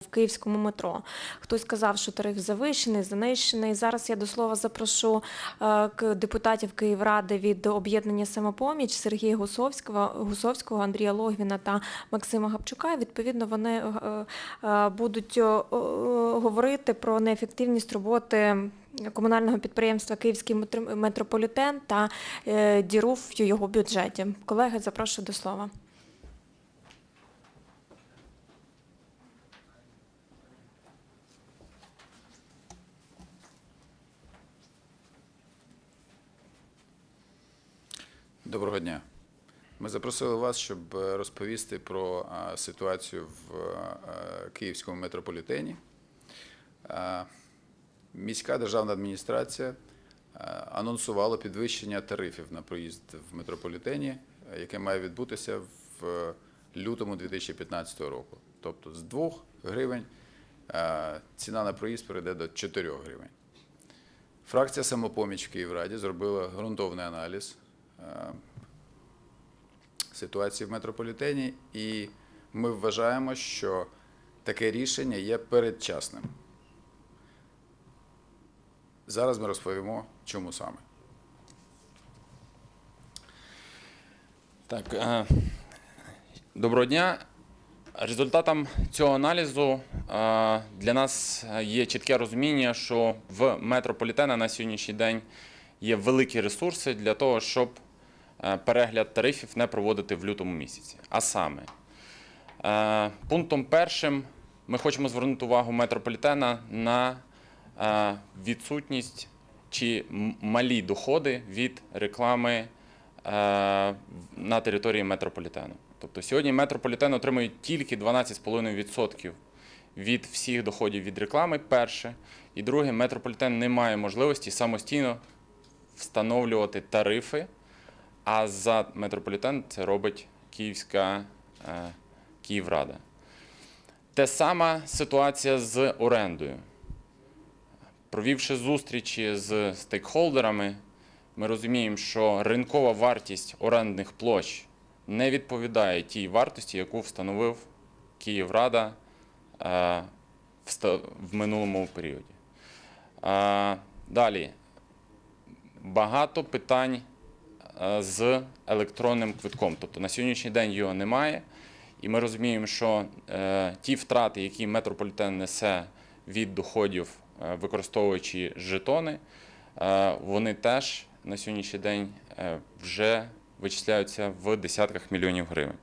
в київському метро. Хтось сказав, що тариф завищений, занищений. Зараз я до слова запрошу е, депутатів Київради від об'єднання самопоміч Сергія Гусовського, Гусовського, Андрія Логвіна та Максима Гапчука. Відповідно, вони е, е, будуть говорити про неефективність роботи. Комунального підприємства Київський метро- метрополітен та діру в його бюджеті. Колеги, запрошую до слова. Доброго дня. Ми запросили вас, щоб е, розповісти про е, ситуацію в е, Київському метрополітені. Міська державна адміністрація анонсувала підвищення тарифів на проїзд в метрополітені, яке має відбутися в лютому 2015 року. Тобто з 2 гривень ціна на проїзд перейде до 4 гривень. Фракція самопоміч в Київраді зробила ґрунтовний аналіз ситуації в метрополітені, і ми вважаємо, що таке рішення є передчасним. Зараз ми розповімо, чому саме. Так, е, доброго дня. Результатом цього аналізу е, для нас є чітке розуміння, що в метрополітена на сьогоднішній день є великі ресурси для того, щоб перегляд тарифів не проводити в лютому місяці. А саме, е, пунктом першим ми хочемо звернути увагу метрополітена на е, відсутність чи малі доходи від реклами е, на території метрополітену. Тобто сьогодні метрополітен отримує тільки 12,5% від всіх доходів від реклами. Перше. І друге, метрополітен не має можливості самостійно встановлювати тарифи, а за метрополітен це робить Київська е, Київрада. Те сама ситуація з орендою. Провівши зустрічі з стейкхолдерами, ми розуміємо, що ринкова вартість орендних площ не відповідає тій вартості, яку встановив Київрада е, в минулому періоді. Е, Далі багато питань з електронним квитком. Тобто на сьогоднішній день його немає. І ми розуміємо, що е, ті втрати, які метрополітен несе від доходів, е, використовуючи жетони, е, вони теж на сьогоднішній день е, вже вичисляються в десятках мільйонів гривень.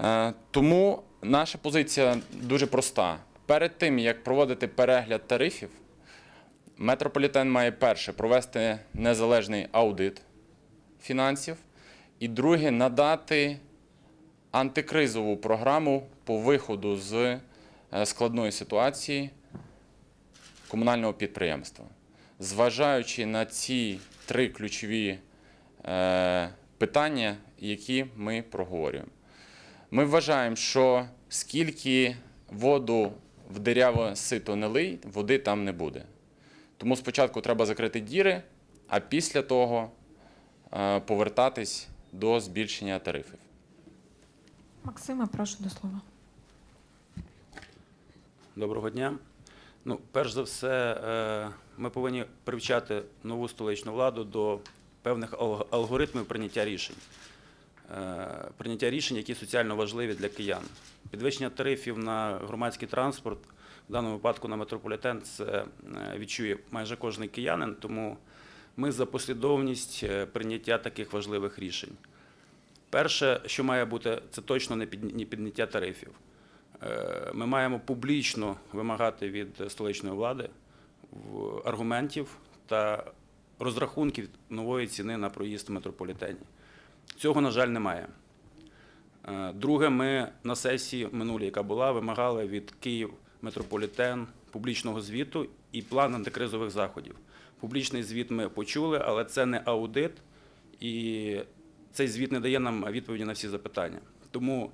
Е, Тому наша позиція дуже проста. Перед тим, як проводити перегляд тарифів, метрополітен має перше провести незалежний аудит фінансів, і друге надати антикризову програму по виходу з е, складної ситуації комунального підприємства. Зважаючи на ці три ключові е, питання, які ми проговорюємо. Ми вважаємо, що скільки воду в диряве сито не лий, води там не буде. Тому спочатку треба закрити діри, а після того повертатись до збільшення тарифів. Максима, прошу до слова. Доброго дня. Ну, перш за все, е, ми повинні привчати нову столичну владу до певних алг- алгоритмів прийняття рішень. Е, Прийняття рішень, які соціально важливі для киян. Підвищення тарифів на громадський транспорт, в даному випадку на метрополітен, це е, відчує майже кожний киянин, тому ми за послідовність е, прийняття таких важливих рішень. Перше, що має бути, це точно не підняття тарифів. Е, Ми маємо публічно вимагати від столичної влади аргументів та розрахунків нової ціни на проїзд в метрополітені. Цього, на жаль, немає. Е, Друге, ми на сесії минулій, яка була, вимагали від Київ метрополітен публічного звіту і план антикризових заходів. Публічний звіт ми почули, але це не аудит, і цей звіт не дає нам відповіді на всі запитання. Тому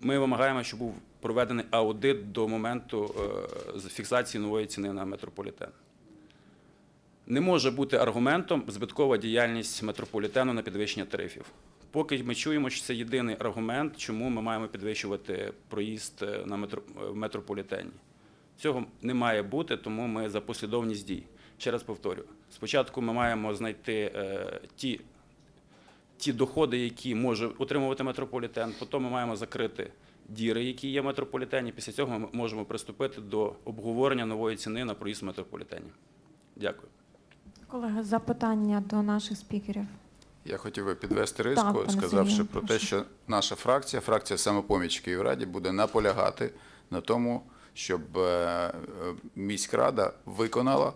ми вимагаємо, щоб був проведений аудит до моменту е, фіксації нової ціни на метрополітен. Не може бути аргументом збиткова діяльність метрополітену на підвищення тарифів. поки ми чуємо, що це єдиний аргумент, чому ми маємо підвищувати проїзд е, на метрополітені. Цього не має бути, тому ми за послідовність дій. Ще раз повторю: спочатку ми маємо знайти е, ті, ті доходи, які може отримувати метрополітен. Потім ми маємо закрити діри, які є в метрополітені. Після цього ми можемо приступити до обговорення нової ціни на проїзд в метрополітені. Дякую. Колеги, запитання до наших спікерів. Я хотів би підвести риску, пане сказавши Сергію, про те, що наша фракція, фракція самопоміч в Київраді, буде наполягати на тому, щоб е, міськрада виконала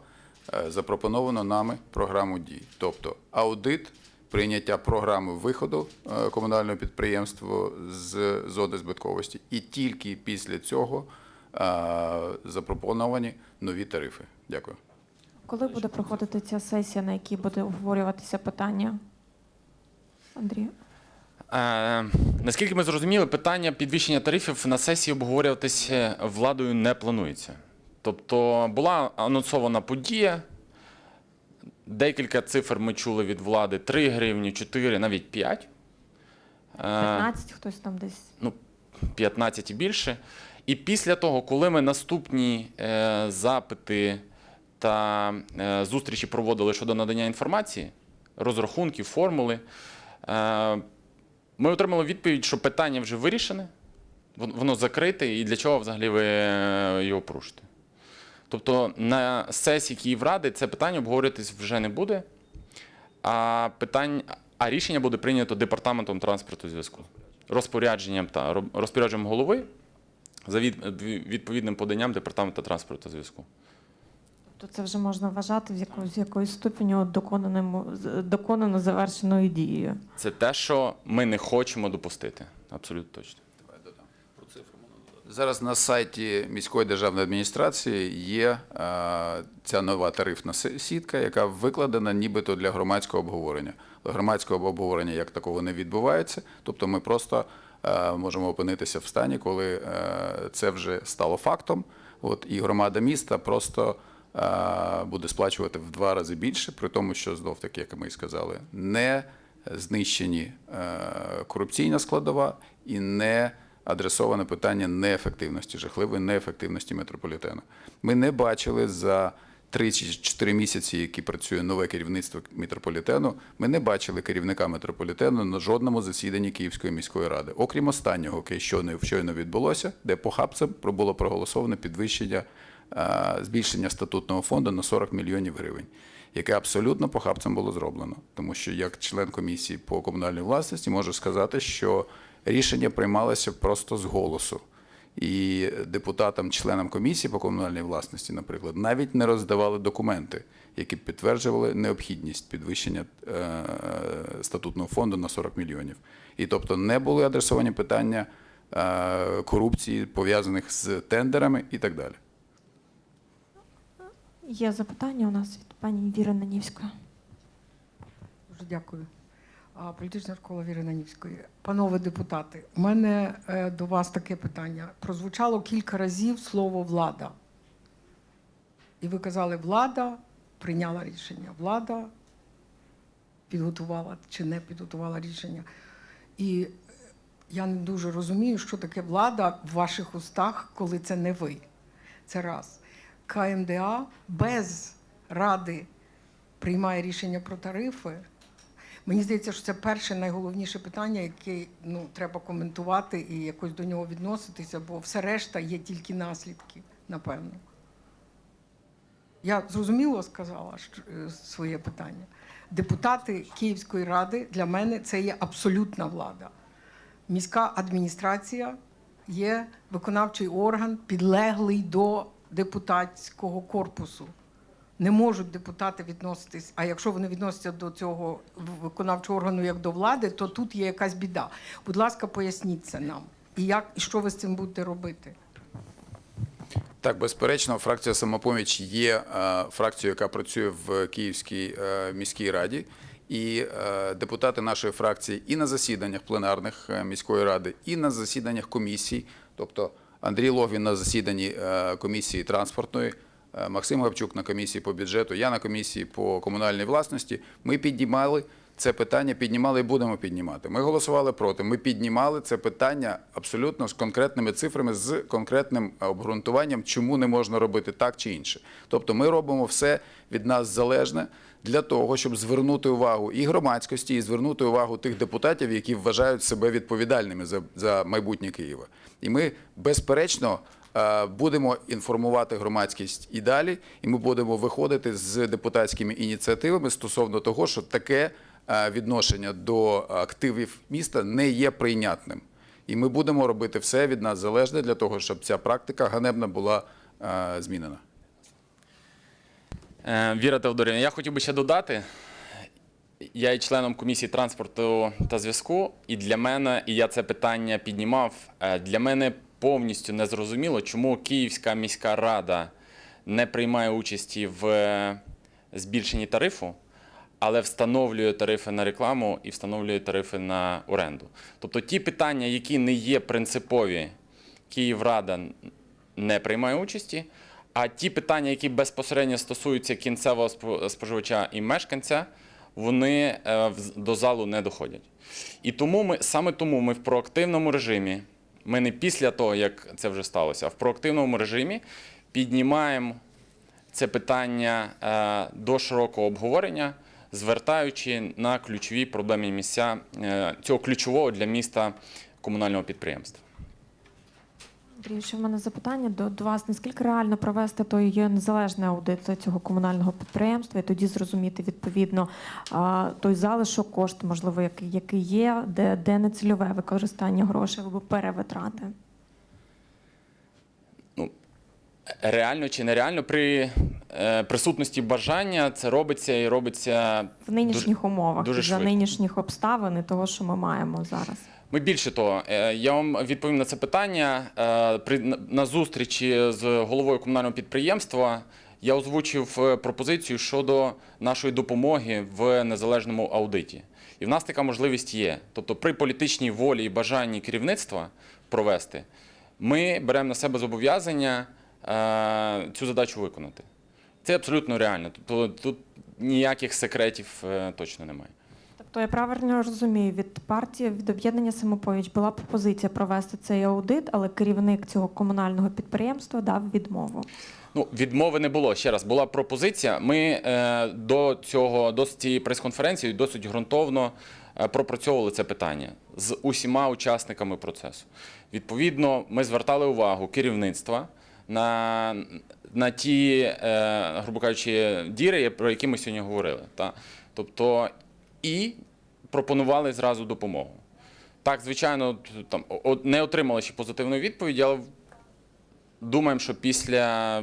е, запропоновану нами програму дій. Тобто аудит, прийняття програми виходу е, комунального підприємства з зони збитковості, і тільки після цього е, запропоновані нові тарифи. Дякую. Коли буде проходити ця сесія, на якій буде обговорюватися питання? Андрій? Е, наскільки ми зрозуміли, питання підвищення тарифів на сесії обговорюватися владою не планується. Тобто була анонсована подія. Декілька цифр ми чули від влади: 3 гривні, 4, навіть 5. Е, 15, хтось там десь. ну, 15 і більше. І після того, коли ми наступні е, запити та е, зустрічі проводили щодо надання інформації, розрахунків, формули, е, ми отримали відповідь, що питання вже вирішене, воно закрите, і для чого взагалі ви е, його порушите. Тобто на сесії Київради це питання обговорюватись вже не буде, а, питань, а рішення буде прийнято департаментом транспорту зв'язку. Розпорядженням та розпорядженням голови за від- відповідним поданням департаменту транспорту зв'язку. Тобто це вже можна вважати з якоюсь, якоюсь ступеню доконаним, з- доконано завершеною дією. Це те, що ми не хочемо допустити. Абсолютно точно. Зараз на сайті міської державної адміністрації є е, ця нова тарифна сітка, яка викладена нібито для громадського обговорення. Громадського обговорення як такого не відбувається. Тобто ми просто е, можемо опинитися в стані, коли е, це вже стало фактом. От, і громада міста просто буде сплачувати в два рази більше, при тому, що знов таки, як ми і сказали, не знищені корупційна складова і не адресоване питання неефективності, жахливої неефективності метрополітену. Ми не бачили за 3 чи 4 місяці, які працює нове керівництво метрополітену, ми не бачили керівника метрополітену на жодному засіданні Київської міської ради, окрім останнього, яке щойно, відбулося, де похабцем було проголосовано підвищення збільшення статутного фонду на 40 мільйонів гривень, яке абсолютно похабцем було зроблено. Тому що як член комісії по комунальній власності можу сказати, що рішення приймалося просто з голосу. І депутатам, членам комісії по комунальній власності, наприклад, навіть не роздавали документи, які підтверджували необхідність підвищення е, статутного фонду на 40 мільйонів. І тобто не були адресовані питання е, корупції, пов'язаних з тендерами і так далі. Є запитання у нас від пані Віри Нанівської. Дуже дякую. Політична школа Віри Нанівської. Панове депутати, у мене е, до вас таке питання. Прозвучало кілька разів слово влада. І ви казали, влада прийняла рішення, влада підготувала чи не підготувала рішення. І я не дуже розумію, що таке влада в ваших устах, коли це не ви. Це раз. КМДА без ради приймає рішення про тарифи. Мені здається, що це перше найголовніше питання, яке ну, треба коментувати і якось до нього відноситися, бо все решта є тільки наслідки, напевно. Я зрозуміло сказала е, своє питання. Депутати Київської ради для мене це є абсолютна влада. Міська адміністрація є виконавчий орган, підлеглий до депутатського корпусу. Не можуть депутати відноситись. А якщо вони відносяться до цього виконавчого органу як до влади, то тут є якась біда. Будь ласка, поясніть це нам. І як і що ви з цим будете робити? Так, безперечно, фракція самопоміч є е, фракцією, яка працює в Київській е, міській раді. І е, депутати нашої фракції і на засіданнях пленарних міської ради, і на засіданнях комісій, тобто Андрій Логвін на засіданні комісії транспортної Максим Гавчук на комісії по бюджету, я на комісії по комунальній власності. Ми піднімали це питання, піднімали і будемо піднімати. Ми голосували проти. Ми піднімали це питання абсолютно з конкретними цифрами, з конкретним обґрунтуванням, чому не можна робити так чи інше. Тобто ми робимо все від нас залежне для того, щоб звернути увагу і громадськості, і звернути увагу тих депутатів, які вважають себе відповідальними за, за майбутнє Києва. І ми безперечно. Е, Будемо інформувати громадськість і далі, і ми будемо виходити з депутатськими ініціативами стосовно того, що таке е, відношення до активів міста не є прийнятним. І ми будемо робити все від нас залежне для того, щоб ця практика ганебна була е, змінена. Віра Теодорівна, я хотів би ще додати. Я є членом комісії транспорту та зв'язку, і для мене, і я це питання піднімав. Для мене повністю незрозуміло, чому Київська міська рада не приймає участі в е, збільшенні тарифу, але встановлює тарифи на рекламу і встановлює тарифи на оренду. Тобто ті питання, які не є принципові, Київрада не приймає участі. А ті питання, які безпосередньо стосуються кінцевого спо- споживача і мешканця, вони е, до залу не доходять. І тому ми саме тому ми в проактивному режимі, ми не після того, як це вже сталося, а в проактивному режимі піднімаємо це питання е, до широкого обговорення, звертаючи на ключові проблемні місця е, цього ключового для міста комунального підприємства. Андрій, ще в мене запитання до, до вас. Наскільки реально провести той незалежний аудит цього комунального підприємства і тоді зрозуміти відповідно той залишок кошту, можливо, який, який є, де, де нецільове використання грошей або перевитрати? Ну, Реально чи нереально при е, присутності бажання це робиться і робиться В нинішніх умовах, дуже за швидко. нинішніх обставин і того, що ми маємо зараз. Ми більше того, е, я вам відповім на це питання. Е, на- зустрічі з головою комунального підприємства я озвучив е, пропозицію щодо нашої допомоги в незалежному аудиті. І в нас така можливість є. Тобто, при політичній волі і бажанні керівництва провести, ми беремо на себе зобов'язання цю задачу виконати. Це абсолютно реально. Тобто тут ніяких секретів точно немає. Тобто я правильно розумію, від партії від об'єднання самоповіч була пропозиція провести цей аудит, але керівник цього комунального підприємства дав відмову. Ну, відмови не було. Ще раз, була пропозиція. Ми е, до цього, до цієї прес-конференції досить ґрунтовно е, пропрацьовували це питання з усіма учасниками процесу. Відповідно, ми звертали увагу керівництва на, на ті, е, грубо кажучи, діри, про які ми сьогодні говорили. Та? Тобто, і пропонували зразу допомогу. Так, звичайно, там не отримали ще позитивної відповіді, але Думаємо, що після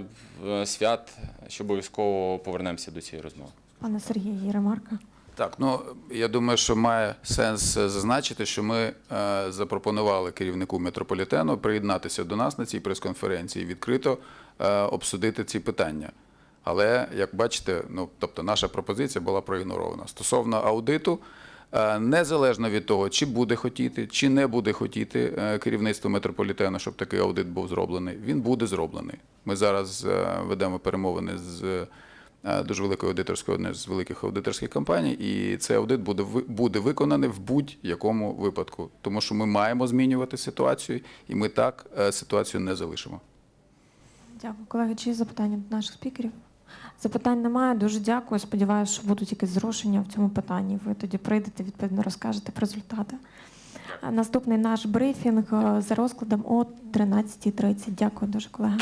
свят ще обов'язково повернемося до цієї розмови. Пане Сергій, є ремарка? Так, ну я думаю, що має сенс е, зазначити, що ми е, запропонували керівнику метрополітену приєднатися до нас на цій прес-конференції, і відкрито е, обсудити ці питання. Але як бачите, ну тобто наша пропозиція була проігнорована. Стосовно аудиту, е, незалежно від того, чи буде хотіти, чи не буде хотіти е, керівництво метрополітену, щоб такий аудит був зроблений, він буде зроблений. Ми зараз е, ведемо перемовини з дуже великою аудиторською, одне з великих аудиторських компаній, і цей аудит буде буде виконаний в будь-якому випадку, тому що ми маємо змінювати ситуацію, і ми так ситуацію не залишимо. Дякую, колеги. Чи є запитання до наших спікерів? Запитань немає. Дуже дякую. Сподіваюся, що будуть якісь зрушення в цьому питанні. Ви тоді прийдете, відповідно розкажете про результати. Наступний наш брифінг е, за розкладом о 13.30. Дякую дуже, колеги.